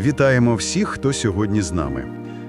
Вітаємо всіх, хто сьогодні з нами.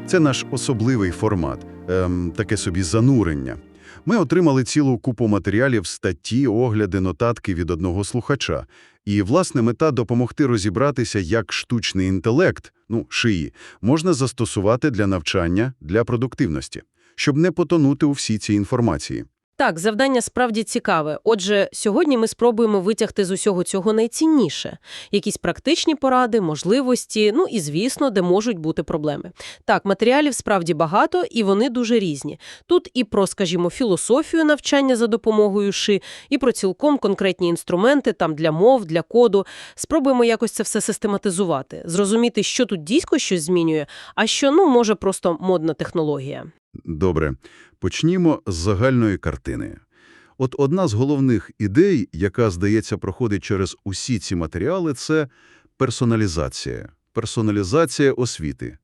Це наш особливий формат, ем, таке собі занурення. Ми отримали цілу купу матеріалів, статті, огляди, нотатки від одного слухача. І, власне, мета – допомогти розібратися, як штучний інтелект, ну, шиї, можна застосувати для навчання, для продуктивності, щоб не потонути у всій цій інформації. Так, завдання справді цікаве. Отже, сьогодні ми спробуємо витягти з усього цього найцінніше. Якісь практичні поради, можливості, ну і, звісно, де можуть бути проблеми. Так, матеріалів справді багато, і вони дуже різні. Тут і про, скажімо, філософію навчання за допомогою ши, і про цілком конкретні інструменти там для мов, для коду. Спробуємо якось це все систематизувати, зрозуміти, що тут дійсно щось змінює, а що, ну, може, просто модна технологія. Добре, почнімо з загальної картини. От одна з головних ідей, яка, здається, проходить через усі ці матеріали, це персоналізація. Персоналізація освіти.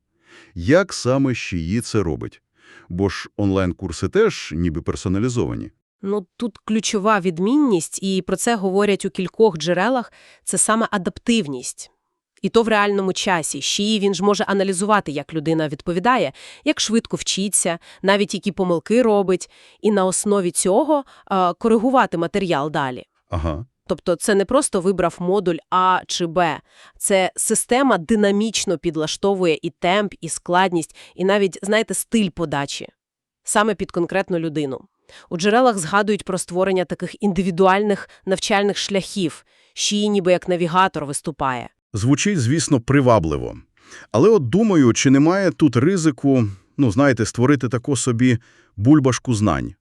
Як саме ще її це робить? Бо ж онлайн-курси теж ніби персоналізовані. Ну, тут ключова відмінність, і про це говорять у кількох джерелах, це саме адаптивність. І то в реальному часі. Ще він ж може аналізувати, як людина відповідає, як швидко вчиться, навіть які помилки робить, і на основі цього е, коригувати матеріал далі. Ага. Тобто це не просто вибрав модуль А чи Б. Це система динамічно підлаштовує і темп, і складність, і навіть, знаєте, стиль подачі. Саме під конкретну людину. У джерелах згадують про створення таких індивідуальних навчальних шляхів, Ші ніби як навігатор виступає. Звучить, звісно, привабливо. Але от думаю, чи немає тут ризику, ну, знаєте, створити таку собі бульбашку знань.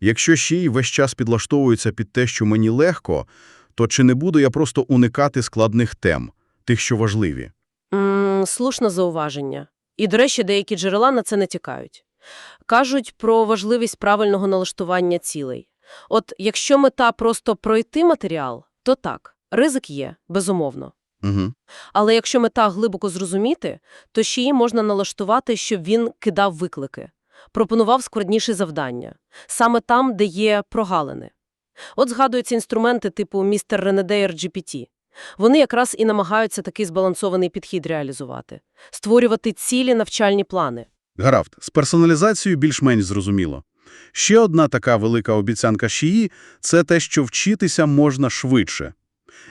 Якщо ще й весь час підлаштовується під те, що мені легко, то чи не буду я просто уникати складних тем, тих, що важливі? М, слушне зауваження. І, до речі, деякі джерела на це не тікають. Кажуть про важливість правильного налаштування цілей. От якщо мета просто пройти матеріал, то так, ризик є, безумовно. Угу. Але якщо мета глибоко зрозуміти, то ще її можна налаштувати, щоб він кидав виклики, пропонував складніші завдання, саме там, де є прогалини. От згадуються інструменти типу Містер Ренедеєр GPT. Вони якраз і намагаються такий збалансований підхід реалізувати, створювати цілі навчальні плани. Гаразд, з персоналізацією більш-менш зрозуміло. Ще одна така велика обіцянка Шії – це те, що вчитися можна швидше.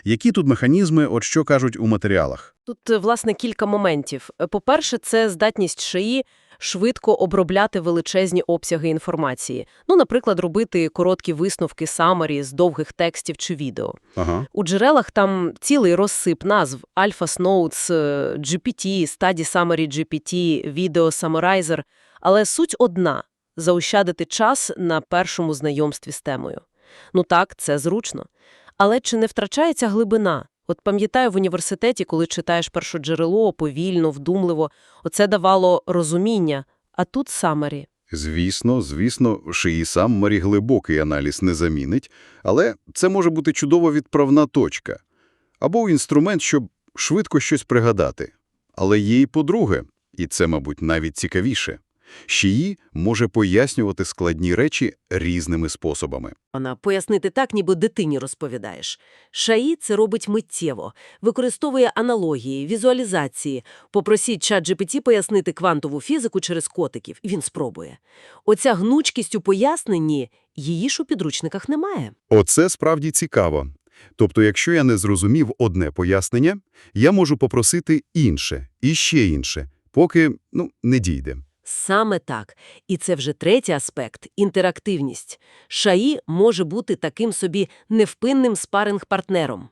Які тут механізми, от що кажуть у матеріалах? Тут, е, власне, кілька моментів. Е, По-перше, це здатність шиї швидко обробляти величезні обсяги інформації. Ну, наприклад, робити короткі висновки самарі з довгих текстів чи відео. Ага. У джерелах там цілий розсип назв Alpha Notes, е, GPT, Study Summary GPT, Video Summarizer. Але суть одна – заощадити час на першому знайомстві з темою. Ну так, це зручно. Але чи не втрачається глибина? От пам'ятаю в університеті, коли читаєш першоджерело, повільно, вдумливо, оце давало розуміння, а тут самарі. Звісно, звісно, Шиї сам Марі глибокий аналіз не замінить, але це може бути чудова відправна точка. Або інструмент, щоб швидко щось пригадати. Але є і по-друге, і це, мабуть, навіть цікавіше. Шиї може пояснювати складні речі різними способами. Вона пояснити так, ніби дитині розповідаєш. Шаї це робить миттєво, використовує аналогії, візуалізації. Попросіть чат GPT пояснити квантову фізику через котиків, він спробує. Оця гнучкість у поясненні, її ж у підручниках немає. Оце справді цікаво. Тобто, якщо я не зрозумів одне пояснення, я можу попросити інше, і ще інше, поки, ну, не дійде. Саме так. І це вже третій аспект – інтерактивність. Шаї може бути таким собі невпинним спаринг-партнером.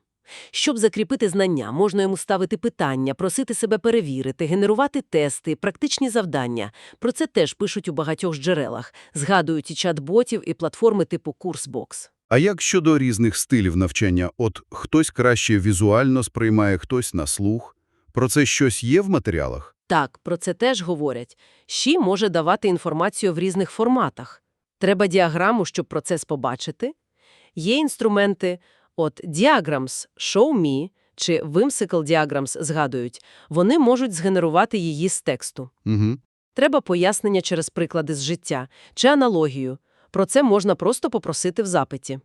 Щоб закріпити знання, можна йому ставити питання, просити себе перевірити, генерувати тести, практичні завдання. Про це теж пишуть у багатьох джерелах, згадують і чат-ботів, і платформи типу Курсбокс. А як щодо різних стилів навчання? От хтось краще візуально сприймає, хтось на слух. Про це щось є в матеріалах? Так, про це теж говорять. Ші може давати інформацію в різних форматах. Треба діаграму, щоб процес побачити. Є інструменти, от Diagrams, Show Me чи Whimsical Diagrams згадують, вони можуть згенерувати її з тексту. Угу. Треба пояснення через приклади з життя чи аналогію. Про це можна просто попросити в запиті.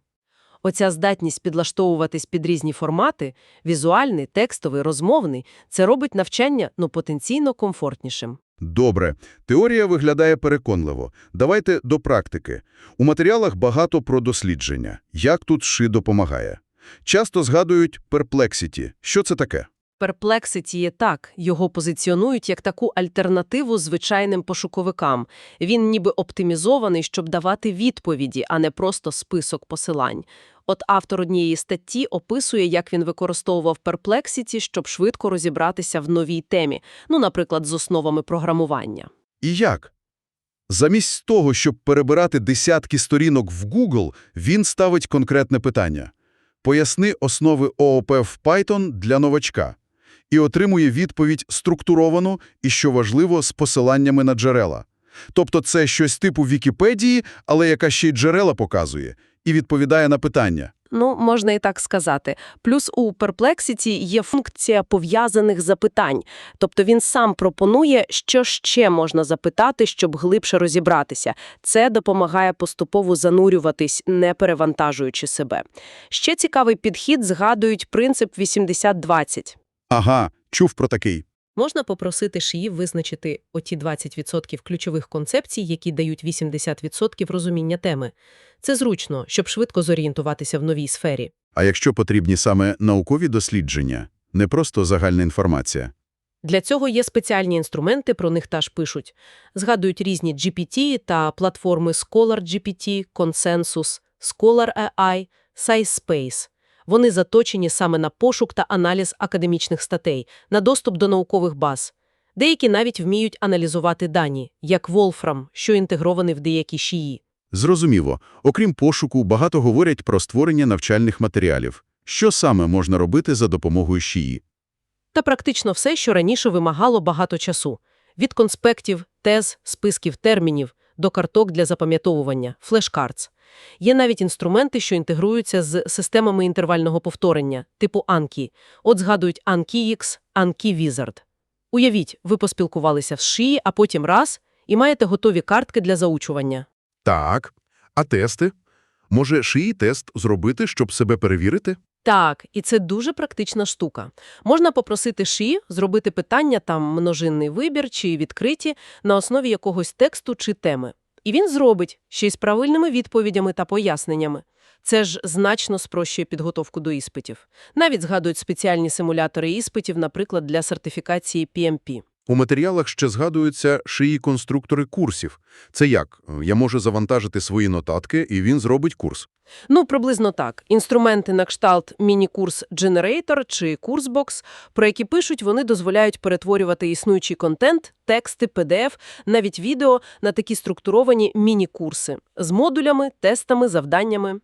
Оця здатність підлаштовуватись під різні формати – візуальний, текстовий, розмовний – це робить навчання ну, потенційно комфортнішим. Добре. Теорія виглядає переконливо. Давайте до практики. У матеріалах багато про дослідження. Як тут ШИ допомагає? Часто згадують перплексіті. Що це таке? Perplexity є так, його позиціонують як таку альтернативу звичайним пошуковикам. Він ніби оптимізований, щоб давати відповіді, а не просто список посилань. От автор однієї статті описує, як він використовував Perplexity, щоб швидко розібратися в новій темі, ну, наприклад, з основами програмування. І як? Замість того, щоб перебирати десятки сторінок в Google, він ставить конкретне питання. Поясни основи ООП в Python для новачка. І отримує відповідь структуровану і, що важливо, з посиланнями на джерела. Тобто це щось типу Вікіпедії, але яка ще й джерела показує, і відповідає на питання. Ну, можна і так сказати. Плюс у Perplexity є функція пов'язаних запитань. Тобто він сам пропонує, що ще можна запитати, щоб глибше розібратися. Це допомагає поступово занурюватись, не перевантажуючи себе. Ще цікавий підхід згадують принцип 80-20. Ага, чув про такий. Можна попросити шиїв визначити оті 20% ключових концепцій, які дають 80% розуміння теми. Це зручно, щоб швидко зорієнтуватися в новій сфері. А якщо потрібні саме наукові дослідження, не просто загальна інформація? Для цього є спеціальні інструменти, про них теж пишуть. Згадують різні GPT та платформи ScholarGPT, Consensus, Scholar AI, SciSpace. Вони заточені саме на пошук та аналіз академічних статей, на доступ до наукових баз. Деякі навіть вміють аналізувати дані, як Wolfram, що інтегрований в деякі шиї. Зрозуміло. Окрім пошуку, багато говорять про створення навчальних матеріалів. Що саме можна робити за допомогою ШІІ? Та практично все, що раніше вимагало багато часу. Від конспектів, тез, списків термінів до карток для запам'ятовування, флешкартс. Є навіть інструменти, що інтегруються з системами інтервального повторення, типу Anki. От згадують AnkiX, Anki Wizard. Уявіть, ви поспілкувалися з шиї, а потім раз – і маєте готові картки для заучування. Так. А тести? Може, шиї тест зробити, щоб себе перевірити? Так, і це дуже практична штука. Можна попросити ШІ зробити питання, там множинний вибір чи відкриті, на основі якогось тексту чи теми. І він зробить, ще й з правильними відповідями та поясненнями. Це ж значно спрощує підготовку до іспитів. Навіть згадують спеціальні симулятори іспитів, наприклад, для сертифікації PMP. У матеріалах ще згадуються шиї-конструктори курсів. Це як? Я можу завантажити свої нотатки, і він зробить курс. Ну, приблизно так. Інструменти на кшталт міні-курс Generator чи Курсбокс, про які пишуть, вони дозволяють перетворювати існуючий контент, тексти, PDF, навіть відео на такі структуровані міні-курси з модулями, тестами, завданнями.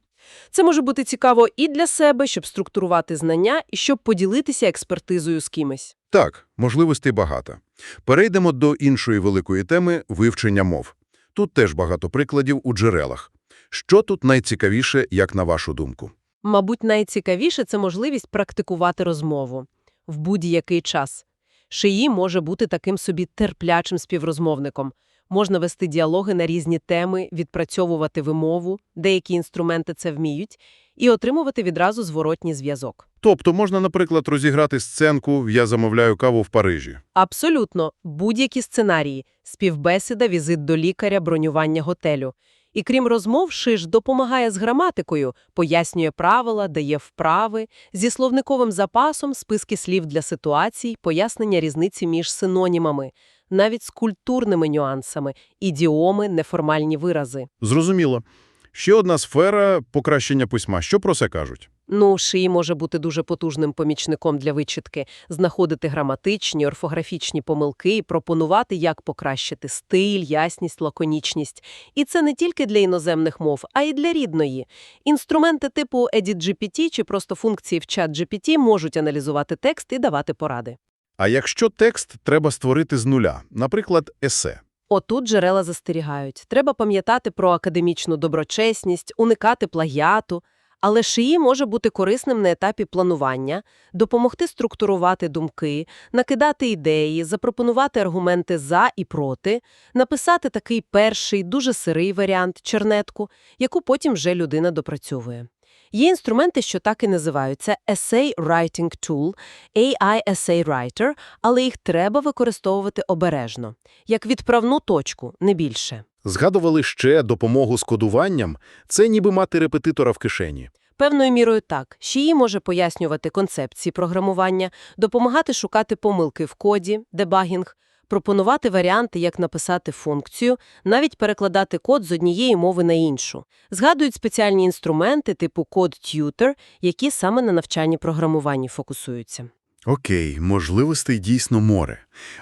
Це може бути цікаво і для себе, щоб структурувати знання, і щоб поділитися експертизою з кимось. Так, можливостей багато. Перейдемо до іншої великої теми – вивчення мов. Тут теж багато прикладів у джерелах. Що тут найцікавіше, як на вашу думку? Мабуть, найцікавіше – це можливість практикувати розмову в будь-який час. Шиї може бути таким собі терплячим співрозмовником. Можна вести діалоги на різні теми, відпрацьовувати вимову, деякі інструменти це вміють, і отримувати відразу зворотній зв'язок. Тобто можна, наприклад, розіграти сценку «Я замовляю каву в Парижі». Абсолютно. Будь-які сценарії – співбесіда, візит до лікаря, бронювання готелю. І крім розмов, Шиш допомагає з граматикою, пояснює правила, дає вправи, зі словниковим запасом, списки слів для ситуацій, пояснення різниці між синонімами, навіть з культурними нюансами, ідіоми, неформальні вирази. Зрозуміло. Ще одна сфера – покращення письма. Що про це кажуть? Ну, шиї може бути дуже потужним помічником для вичитки, знаходити граматичні, орфографічні помилки і пропонувати, як покращити стиль, ясність, лаконічність. І це не тільки для іноземних мов, а й для рідної. Інструменти типу EditGPT чи просто функції в ChatGPT можуть аналізувати текст і давати поради. А якщо текст треба створити з нуля, наприклад, есе? Отут джерела застерігають. Треба пам'ятати про академічну доброчесність, уникати плагіату. Але шиї може бути корисним на етапі планування, допомогти структурувати думки, накидати ідеї, запропонувати аргументи «за» і «проти», написати такий перший, дуже сирий варіант, чернетку, яку потім вже людина допрацьовує. Є інструменти, що так і називаються Essay Writing Tool, AI Essay Writer, але їх треба використовувати обережно, як відправну точку, не більше. Згадували ще допомогу з кодуванням. Це ніби мати репетитора в кишені. Певною мірою так. Шиї може пояснювати концепції програмування, допомагати шукати помилки в коді, дебагінг, пропонувати варіанти, як написати функцію, навіть перекладати код з однієї мови на іншу. Згадують спеціальні інструменти типу Code Tutor, які саме на навчанні програмуванні фокусуються. Окей, можливостей дійсно море.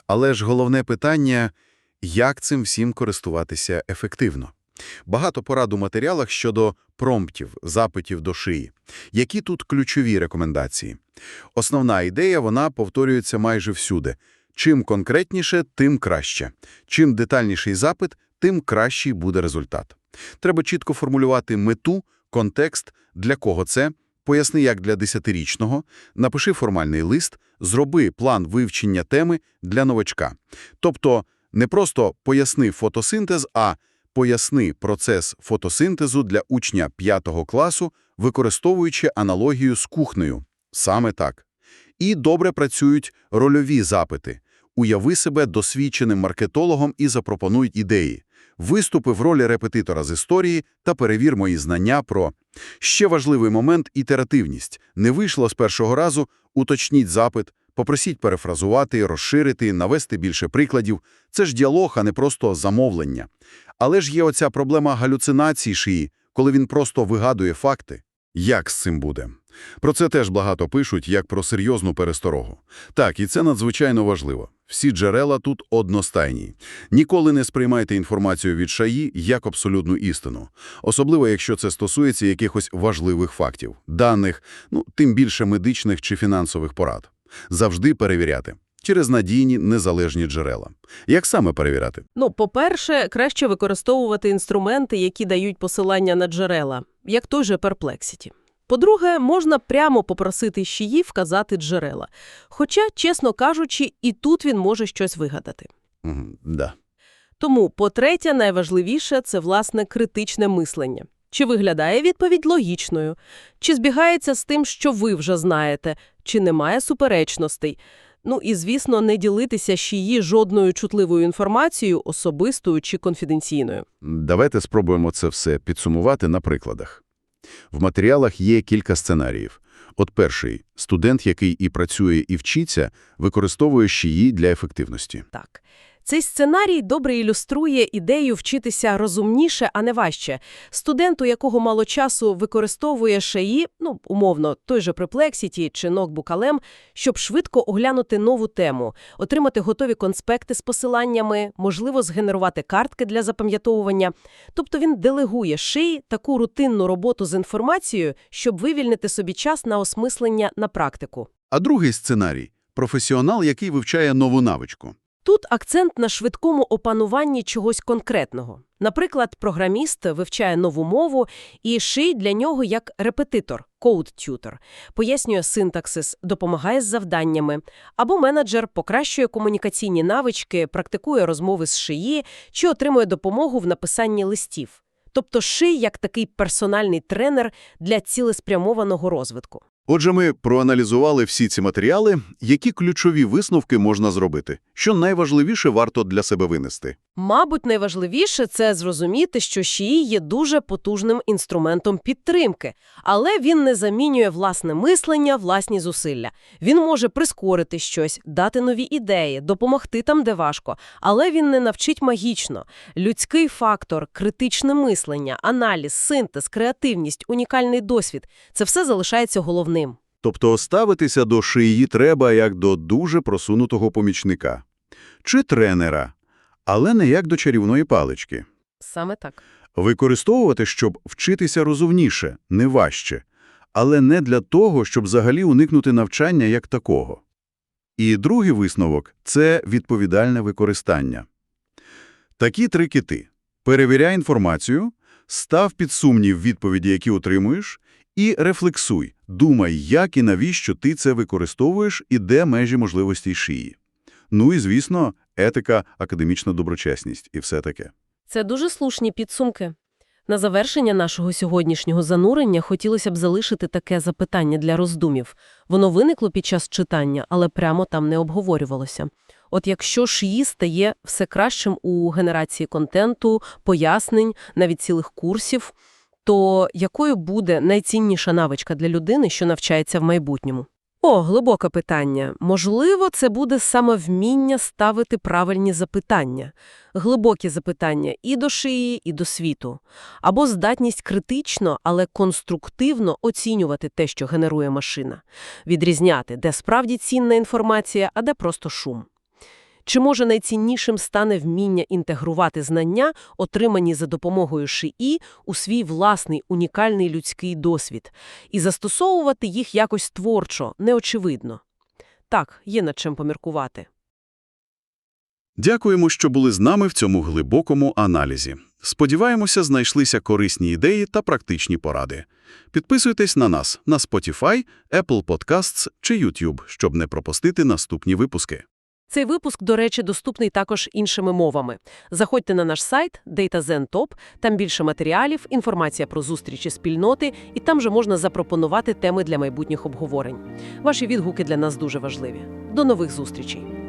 Але ж головне питання – як цим всім користуватися ефективно? Багато порад у матеріалах щодо промптів, запитів до шиї. Які тут ключові рекомендації? Основна ідея, вона повторюється майже всюди. Чим конкретніше, тим краще. Чим детальніший запит, тим кращий буде результат. Треба чітко формулювати мету, контекст, для кого це, поясни як для десятирічного, напиши формальний лист, зроби план вивчення теми для новачка. Тобто не просто поясни фотосинтез, а поясни процес фотосинтезу для учня 5 класу, використовуючи аналогію з кухнею. Саме так. І добре працюють рольові запити. Уяви себе досвідченим маркетологом і запропонуй ідеї. Виступи в ролі репетитора з історії та перевір мої знання про... Ще важливий момент – ітеративність. Не вийшло з першого разу, уточніть запит, попросіть перефразувати, розширити, навести більше прикладів. Це ж діалог, а не просто замовлення. Але ж є оця проблема галюцинації шиї, коли він просто вигадує факти. Як з цим буде? Про це теж багато пишуть, як про серйозну пересторогу. Так, і це надзвичайно важливо. Всі джерела тут одностайні. Ніколи не сприймайте інформацію від шаї як абсолютну істину. Особливо, якщо це стосується якихось важливих фактів, даних, ну, тим більше медичних чи фінансових порад. Завжди перевіряти. Через надійні, незалежні джерела. Як саме перевіряти? Ну, по-перше, краще використовувати інструменти, які дають посилання на джерела, як той же Perplexity. По-друге, можна прямо попросити щиї вказати джерела. Хоча, чесно кажучи, і тут він може щось вигадати. Мгм, да. Тому, по-третє, найважливіше – це, власне, критичне мислення. Чи виглядає відповідь логічною? Чи збігається з тим, що ви вже знаєте? Чи немає суперечностей? Ну і, звісно, не ділитися щиї жодною чутливою інформацією, особистою чи конфіденційною. Давайте спробуємо це все підсумувати на прикладах. В матеріалах є кілька сценаріїв. От перший – студент, який і працює, і вчиться, використовує шиї для ефективності. Так. Цей сценарій добре ілюструє ідею вчитися розумніше, а не важче. Студент, у якого мало часу, використовує шаї, ну, умовно, той же Perplexity чи LM, щоб швидко оглянути нову тему, отримати готові конспекти з посиланнями, можливо, згенерувати картки для запам'ятовування. Тобто він делегує шиї таку рутинну роботу з інформацією, щоб вивільнити собі час на осмислення на практику. А другий сценарій – професіонал, який вивчає нову навичку. Тут акцент на швидкому опануванні чогось конкретного. Наприклад, програміст вивчає нову мову, і ший для нього як репетитор, code-tutor, пояснює синтаксис, допомагає з завданнями, або менеджер покращує комунікаційні навички, практикує розмови з шиї чи отримує допомогу в написанні листів. Тобто ший як такий персональний тренер для цілеспрямованого розвитку. Отже, ми проаналізували всі ці матеріали. Які ключові висновки можна зробити? Що найважливіше варто для себе винести? Мабуть, найважливіше – це зрозуміти, що ШІІ є дуже потужним інструментом підтримки, але він не замінює власне мислення, власні зусилля. Він може прискорити щось, дати нові ідеї, допомогти там, де важко, але він не навчить магічно. Людський фактор, критичне мислення, аналіз, синтез, креативність, унікальний досвід – це все залишається головним. Тобто ставитися до шиї треба як до дуже просунутого помічника. Чи тренера, але не як до чарівної палички. Саме так. Використовувати, щоб вчитися розумніше, не важче, але не для того, щоб взагалі уникнути навчання як такого. І другий висновок – це відповідальне використання. Такі три кити. Перевіряй інформацію, став під сумнів відповіді, які отримуєш, і рефлексуй, думай, як і навіщо ти це використовуєш і де межі можливостей шиї. Ну і, звісно, етика, академічна доброчесність і все таке. Це дуже слушні підсумки. На завершення нашого сьогоднішнього занурення хотілося б залишити таке запитання для роздумів. Воно виникло під час читання, але прямо там не обговорювалося. От якщо шиї стає все кращим у генерації контенту, пояснень, навіть цілих курсів, то якою буде найцінніша навичка для людини, що навчається в майбутньому? О, глибоке питання. Можливо, це буде саме вміння ставити правильні запитання. Глибокі запитання і до шиї, і до світу. Або здатність критично, але конструктивно оцінювати те, що генерує машина. Відрізняти, де справді цінна інформація, а де просто шум. Чи може найціннішим стане вміння інтегрувати знання, отримані за допомогою ШИІ, у свій власний унікальний людський досвід, і застосовувати їх якось творчо, неочевидно? Так, є над чим поміркувати. Дякуємо, що були з нами в цьому глибокому аналізі. Сподіваємося, знайшлися корисні ідеї та практичні поради. Підписуйтесь на нас на Spotify, Apple Podcasts чи YouTube, щоб не пропустити наступні випуски. Цей випуск, до речі, доступний також іншими мовами. Заходьте на наш сайт DataZenTop, там більше матеріалів, інформація про зустрічі спільноти, і там же можна запропонувати теми для майбутніх обговорень. Ваші відгуки для нас дуже важливі. До нових зустрічей!